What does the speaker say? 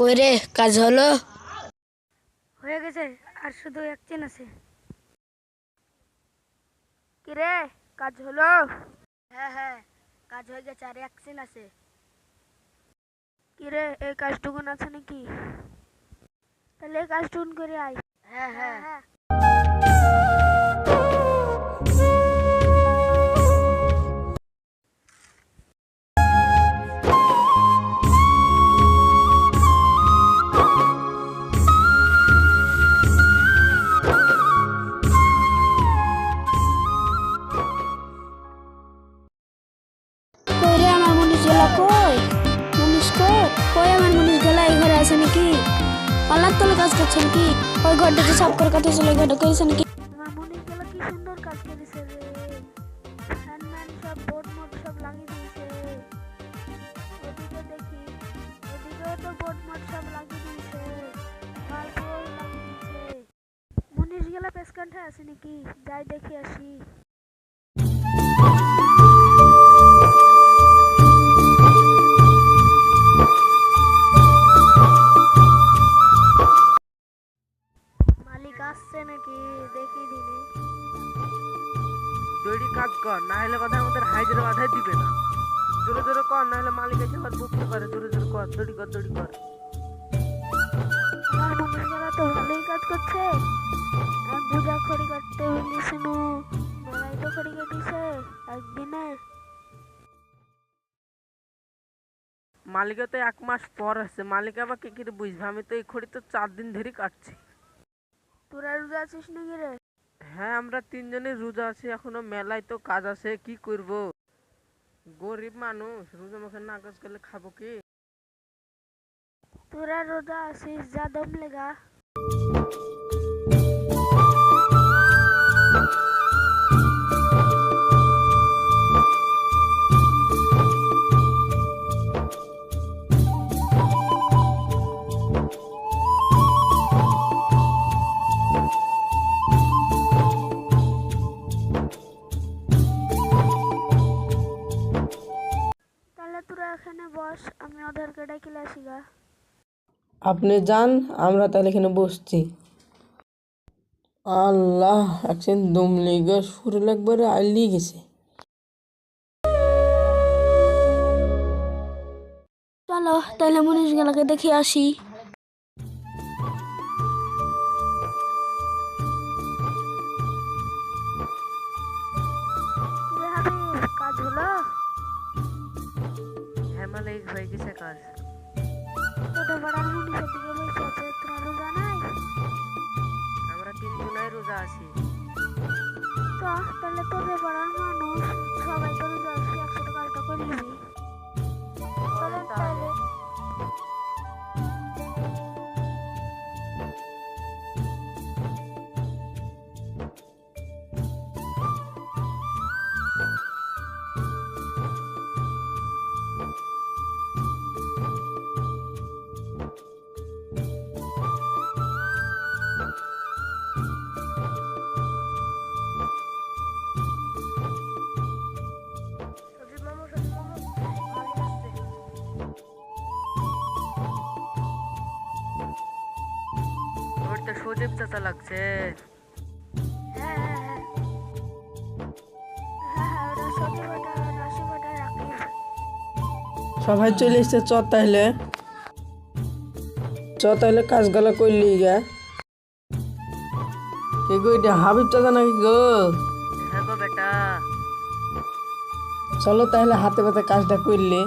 কই রে কাজ হলো? হয়ে গেছে আর শুধু এক চেন আছে। কি রে কাজ হলো? হ্যাঁ হ্যাঁ কাজ হয়ে গেছে আর এক সিন আছে। কি রে এই কাজটুকুন আছে নাকি? তাহলে এই কাজটুকুন করে আয়। হ্যাঁ হ্যাঁ। কই কই? মনীষ কই? কই আমার মনীষ? গেলা এই ঘরে আছে নাকি? পাল্লার তলে কাজ করছে নাকি? ওই ঘরটাতে সাফ করে কথা চলে ঘরটা করেছে নাকি? আমার কি সুন্দর কাজ করেছে রে। ফ্যান ম্যান সব, বোর্ড মোড সব লাগিয়ে দিয়েছে। ওদিকে দেখি, ওদিকেও তো বোর্ড মোড সব লাগিয়ে দিয়েছে। গেলা পেসকান্ঠে আছে নাকি? যাই দেখি আসি। আসছে নাকি? দেখি দিনে। দড়ি কাজ কর না হলে কথা আমাদের হাইজের মাথায় দিবে না। জোরে জোরে কর না হলে মালিক এসে আবার বুকতে পারে জোরে জোরে কর দড়ি কর দড়ি কর। আমার মানুষগুলো তো ভালোই কাজ করছে। এক বুঝা খড়ি কাটতে বলিস নু। মেলাই তো খড়ি কাটিছে একদিনে। মালিকে তো এক মাস পর আছে মালিক আবার কি করে বুঝবে? আমি তো এই খড়ি তো চার দিন ধরে কাটছি। তোরা রোজা আছিস নাকি রে? হ্যাঁ আমরা তিনজনে রোজা আছি এখনও মেলায় তো কাজ আছে কি করব? গরিব মানুষ রোজা মুখে না কাজ করলে খাব কি? তোরা রোজা আছিস যা দম লেগা। আপনি যান আমরা তাহলে এখানে বসছি। আল্লাহ একদিন দম লেগে সুর লাগবারে আইলি গেছে। চলো তাহলে মনীষ গেলাকে দেখে আসি। মালিক হয়ে গেছে কাজ। আমরা তিন জুলাই রোজা আছি। তাহলে তোদের পাড়ার মানুষ সবাই তো রোজা আছে একসাথে কাজটা করে নিবি। তাহলে। রাশি ওটা রাকিব সবাই চলে এসছে চ তাহলে। চ তাহলে কাজগুলো করলি গা। কে গো এটা হাবিব চাচা নাকি গো? হ্যাঁ গো বেটা। চলো তাহলে হাতে পাতে কাজটা করলে।